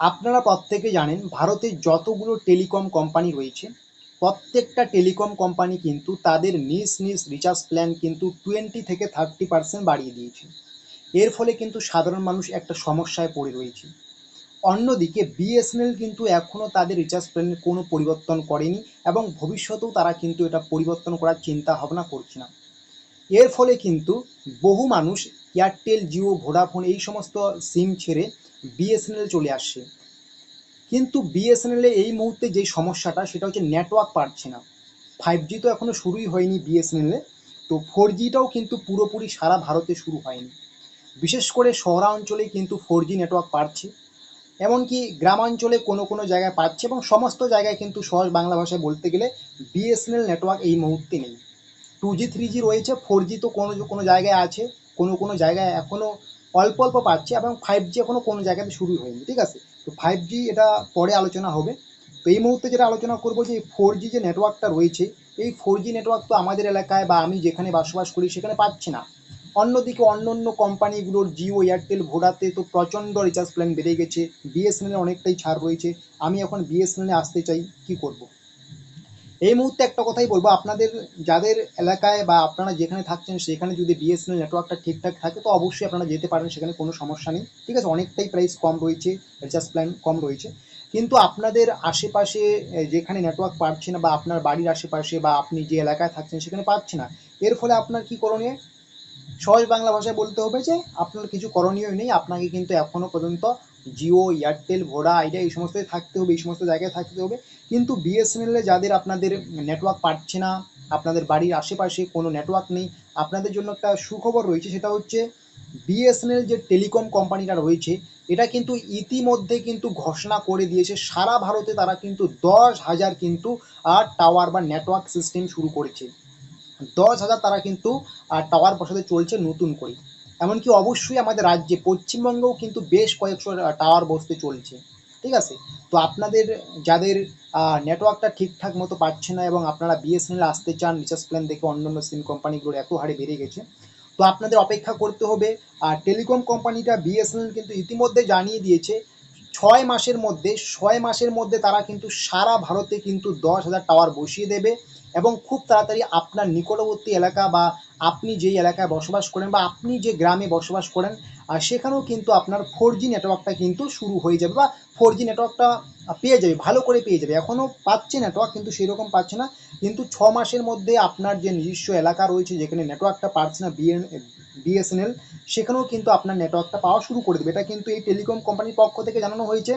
আপনারা প্রত্যেকে জানেন, ভারতে যতগুলো টেলিকম কোম্পানি রয়েছে, প্রত্যেকটা টেলিকম কোম্পানি কিন্তু তাদের নিজ নিজ রিচার্জ প্ল্যান কিন্তু টোয়েন্টি থেকে থার্টি পার্সেন্ট বাড়িয়ে দিয়েছে। এর ফলে কিন্তু সাধারণ মানুষ একটা সমস্যায় পড়ে রয়েছে। অন্যদিকে, বিএসএনএল কিন্তু এখনও তাদের রিচার্জ প্ল্যানের কোনো পরিবর্তন করেনি এবং ভবিষ্যতেও তারা কিন্তু এটা পরিবর্তন করার চিন্তা ভাবনা করছে না। এর ফলে কিন্তু বহু মানুষ এয়ারটেল জিও ভোডাফোন এই সমস্ত সিম ছেড়ে বিএসএনএল চলে আসছে। কিন্তু বিএসএনএলে এই মুহূর্তে যে সমস্যাটা, সেটা হচ্ছে নেটওয়ার্ক পাচ্ছে না। ফাইভ জি তো এখনও শুরুই হয়নি বিএসএনএলে তো ফোর জিটাও কিন্তু পুরোপুরি সারা ভারতে শুরু হয়নি। বিশেষ করে শহরাঞ্চলে কিন্তু ফোর জি নেটওয়ার্ক পাচ্ছে এমনকি গ্রামাঞ্চলে কোনো কোনো জায়গায় পাচ্ছে এবং সমস্ত জায়গায় কিন্তু সহজ বাংলা ভাষায় বলতে গেলে বিএসএনএল নেটওয়ার্ক এই মুহূর্তে নেই। টু জি থ্রি জি রয়েছে ফোর জি তো কোনো কোনো জায়গায় আছে, কোনো কোনো জায়গায় এখনও অল্প অল্প পাচ্ছে এবং ফাইভ জি এখনও কোনো জায়গাতে শুরু হয়নি, ঠিক আছে? তো ফাইভ জি এটা পরে আলোচনা হবে। তো এই মুহূর্তে যেটা আলোচনা করব যে ফোর জি যে নেটওয়ার্কটা রয়েছে, এই ফোর জি নেটওয়ার্ক তো আমাদের এলাকায় বা আমি যেখানে বসবাস করি সেখানে পাচ্ছি না। অন্যদিকে অন্য অন্য কোম্পানিগুলোর জিও এয়ারটেল ভোডাতে তো প্রচণ্ড রিচার্জ প্ল্যান বেড়ে গেছে বিএসএনএল অনেকটাই ছাড় রয়েছে। আমি এখন বিএসএনএলে আসতে চাই, কি করব। এই মুহূর্তে একটা কথাই বলব, আপনাদের যাদের এলাকায় বা আপনারা যেখানে থাকছেন সেখানে যদি বিএসএনএল নেটওয়ার্কটা ঠিকঠাক থাকে, তো অবশ্যই আপনারা যেতে পারেন, সেখানে কোনো সমস্যা নেই। ঠিক আছে, অনেকটাই প্রাইস কম রয়েছে রিচার্জ প্ল্যান কম রয়েছে। কিন্তু আপনাদের আশেপাশে যেখানে নেটওয়ার্ক পাচ্ছে না বা আপনার বাড়ির আশেপাশে বা আপনি যে এলাকায় থাকছেন সেখানে পাচ্ছে না, এর ফলে আপনার কি করণীয়? সহজ বাংলা ভাষায় বলতে হবে যে, আপনার কিছু করণীয় নেই, আপনাকে কিন্তু এখনও পর্যন্ত জিও, এয়ারটেল, ভোডা, আইডিয়া, এই সমস্ত থাকতে হবে, এই সমস্ত জায়গায় থাকতে হবে। কিন্তু বিএসএনএলে যাদের আপনাদের নেটওয়ার্ক পাচ্ছে না, আপনাদের বাড়ির আশেপাশে কোনো নেটওয়ার্ক নেই, আপনাদের জন্য একটা সুখবর রয়েছে, সেটা হচ্ছে বিএসএনএল যে টেলিকম কোম্পানিটা রয়েছে, এটা কিন্তু ইতিমধ্যে কিন্তু ঘোষণা করে দিয়েছে, সারা ভারতে তারা কিন্তু দশ হাজার কিন্তু আর টাওয়ার বা নেটওয়ার্ক সিস্টেম শুরু করেছে। দশ হাজার তারা কিন্তু টাওয়ার বসাতে চলছে নতুন করে। এমনকি অবশ্যই আমাদের রাজ্যে পশ্চিমবঙ্গেও কিন্তু বেশ কয়েকশো টাওয়ার বসতে চলছে, ঠিক আছে? তো আপনাদের যাদের নেটওয়ার্কটা ঠিকঠাক মতো পাচ্ছে না এবং আপনারা বিএসএনএল আসতে চান রিচার্জ প্ল্যান দেখে অন্য অন্য সিম কোম্পানিগুলোর এত হারে বেড়ে গেছে, তো আপনাদের অপেক্ষা করতে হবে। আর টেলিকম কোম্পানিটা বিএসএনএল কিন্তু ইতিমধ্যে জানিয়ে দিয়েছে, ছয় মাসের মধ্যে, ছয় মাসের মধ্যে তারা কিন্তু সারা ভারতে কিন্তু দশ হাজার টাওয়ার বসিয়ে দেবে এবং খুব তাড়াতাড়ি আপনার নিকটবর্তী এলাকা বা আপনি যেই এলাকায় বসবাস করেন বা আপনি যে গ্রামে বসবাস করেন আর সেখানেও কিন্তু আপনার ফোর জি নেটওয়ার্কটা কিন্তু শুরু হয়ে যাবে বা ফোর জি নেটওয়ার্কটা পেয়ে যাবে, ভালো করে পেয়ে যাবে। এখনও পাচ্ছে নেটওয়ার্ক কিন্তু সেরকম পাচ্ছে না। কিন্তু ছ মাসের মধ্যে আপনার যে নিজস্ব এলাকা রয়েছে, যেখানে নেটওয়ার্কটা পাচ্ছে না বিএন বিএসএনএল সেখানেও কিন্তু আপনার নেটওয়ার্কটা পাওয়া শুরু করে দেবে। এটা কিন্তু এই টেলিকম কোম্পানির পক্ষ থেকে জানানো হয়েছে।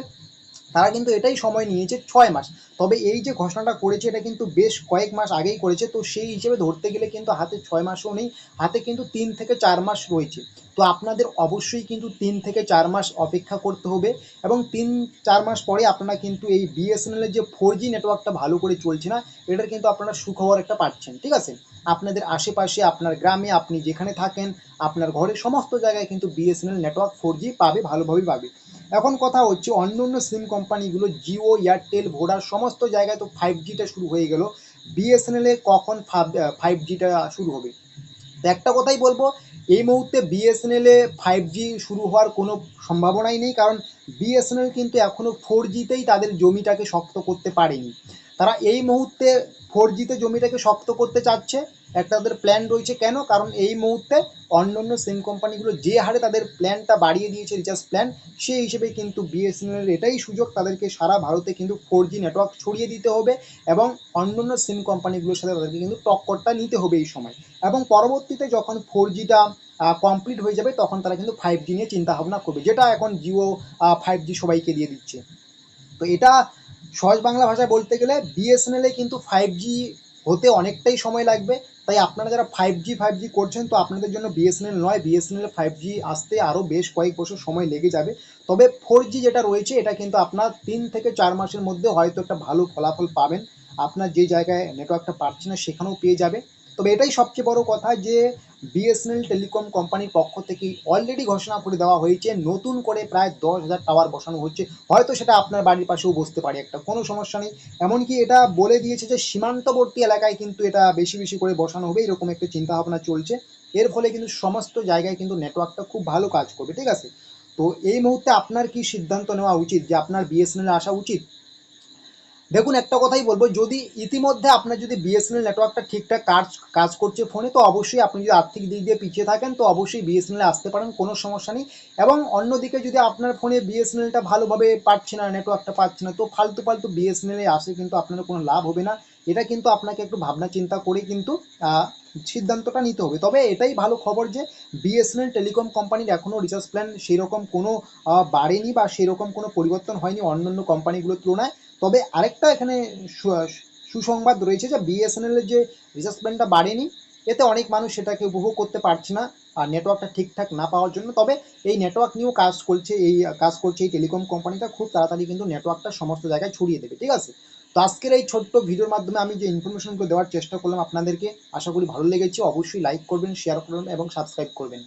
তারা কিন্তু এটাই সময় নিয়েছে ছয় মাস। তবে এই যে ঘোষণাটা করেছে, এটা কিন্তু বেশ কয়েক মাস আগেই করেছে। তো সেই হিসেবে ধরতে গেলে কিন্তু হাতে ছয় মাসও নেই, হাতে কিন্তু তিন থেকে চার মাস রয়েছে। তো আপনাদের অবশ্যই কিন্তু তিন থেকে চার মাস অপেক্ষা করতে হবে এবং তিন, চার মাস পরে আপনারা কিন্তু এই বিএসএনএল এর যে ফোর জি নেটওয়ার্কটা ভালো করে চলছে না, এটার কিন্তু আপনারা সুখবর একটা পাচ্ছেন, ঠিক আছে? আপনাদের আশেপাশে, আপনার গ্রামে আপনি যেখানে থাকেন, আপনার ঘরে সমস্ত জায়গায় কিন্তু বিএসএনএল নেটওয়ার্ক ফোর জি পাবে, ভালোভাবেই পাবে। এখন কথা হচ্ছে অন্য অন্য সিম কোম্পানিগুলো জিও এয়ারটেল ভোডার সমস্ত জায়গায় তো ফাইভ জিটা শুরু হয়ে গেল। বিএসএনএলে কখন ফাইভ জিটা শুরু হবে? একটা কথাই বলব, এই মুহূর্তে বিএসএনএলে ফাইভ জি শুরু হওয়ার কোনো সম্ভাবনাই নেই, কারণ বিএসএনএল কিন্তু এখনও ফোর জিতেই তাদের জমিটাকে শক্ত করতে পারেনি। তারা এই মুহূর্তে ফোর জিতে জমিটাকে শক্ত করতে চাচ্ছে। একটা তাদের প্ল্যান রয়েছে কেন? কারণ এই মুহূর্তে অন্য অন্য সিম কোম্পানিগুলো যে হারে তাদের প্ল্যানটা বাড়িয়ে দিয়েছে রিচার্জ প্ল্যান সেই হিসেবে কিন্তু বিএসএনএল এটাই সুযোগ। তাদেরকে সারা ভারতে কিন্তু ফোর জি নেটওয়ার্ক ছড়িয়ে দিতে হবে এবং অন্য অন্য সিম কোম্পানিগুলোর সাথে তাদেরকে কিন্তু টক্করটা নিতে হবে এই সময়। এবং পরবর্তীতে যখন ফোর জিটা কমপ্লিট হয়ে যাবে, তখন তারা কিন্তু ফাইভ জি নিয়ে চিন্তা ভাবনা করবে, যেটা এখন জিও ফাইভ জি সবাইকে দিয়ে দিচ্ছে। তো এটা সহজ বাংলা ভাষায় বলতে গেলে বিএসএনএলে কিন্তু ফাইভ জি হতে অনেকটাই সময় লাগবে। তাই আপনারা যারা ফাইভ জি ফাইভ জি করছেন, তো আপনাদের জন্য বিএসএনএল নয়। বিএসএনএল ফাইভ জি আসতে আরও বেশ কয়েক বছর সময় লেগে যাবে। তবে ফোর জি যেটা রয়েছে, এটা কিন্তু আপনার তিন থেকে চার মাসের মধ্যে হয়তো একটা ভালো ফলাফল পাবেন। আপনার যে জায়গায় নেটওয়ার্কটা পাচ্ছে না, সেখানেও পেয়ে যাবে। তবে এটাই সবচেয়ে বড় কথা যে বিএসএনএল টেলিকম কোম্পানির পক্ষ থেকে অলরেডি ঘোষণা করে দেওয়া হয়েছে, নতুন করে প্রায় দশ হাজার টাওয়ার বসানো হচ্ছে। হয়তো সেটা আপনার বাড়ির পাশেও বসতে পারে, একটা কোনো সমস্যা নেই। এমনকি এটা বলে দিয়েছে যে সীমান্তবর্তী এলাকায় কিন্তু এটা বেশি বেশি করে বসানো হবে, এরকম একটা চিন্তাভাবনা চলছে। এর ফলে কিন্তু সমস্ত জায়গায় কিন্তু নেটওয়ার্কটা খুব ভালো কাজ করবে, ঠিক আছে? তো এই মুহূর্তে আপনার কি সিদ্ধান্ত নেওয়া উচিত, যে আপনার বিএসএনএল আসা উচিত? দেখুন, একটা কথাই বলব, যদি ইতিমধ্যে আপনার যদি বিএসএনএল নেটওয়ার্কটা ঠিকঠাক কাজ কাজ করছে ফোনে, তো অবশ্যই আপনি যদি আর্থিক দিক দিয়ে পিছিয়ে থাকেন, তো অবশ্যই বিএসএনএল আসতে পারেন, কোনো সমস্যা নেই। এবং অন্যদিকে যদি আপনার ফোনে বিএসএনএলটা ভালোভাবে পাচ্ছে না নেটওয়ার্কটা পাচ্ছে না, তো ফালতু ফালতু বিএসএনএল আসে কিন্তু আপনার কোনো লাভ হবে না। এটা কিন্তু আপনাকে একটু ভাবনা চিন্তা করে কিন্তু সিদ্ধান্তটা নিতে হবে। তবে এটাই ভালো খবর যে বিএসএনএল টেলিকম কোম্পানির এখনও রিচার্জ প্ল্যান সেরকম কোনো বাড়েনি বা সেরকম কোনো পরিবর্তন হয়নি অন্যান্য কোম্পানিগুলোর তুলনায়। তবে আরেকটা এখানে সুসংবাদ রয়েছে যে বিএসএনএল এর যে রিচার্জ প্ল্যানটা বাড়েনি, এতে অনেক মানুষ সেটাকে উপভোগ করতে পারছে না আর নেটওয়ার্কটা ঠিকঠাক না পাওয়ার জন্য। তবে এই নেটওয়ার্ক নিয়েও কাজ করছে, এই কাজ করছে এই টেলিকম কোম্পানিটা খুব তাড়াতাড়ি কিন্তু নেটওয়ার্কটা সমস্ত জায়গায় ছড়িয়ে দেবে, ঠিক আছে? তো আজকের এই ছোট্ট ভিডিওর মাধ্যমে আমি যে ইনফরমেশনগুলো দেওয়ার চেষ্টা করলাম আপনাদেরকে, আশা করি ভালো লেগেছে। অবশ্যই লাইক করবেন শেয়ার করবেন এবং সাবস্ক্রাইব করবেন।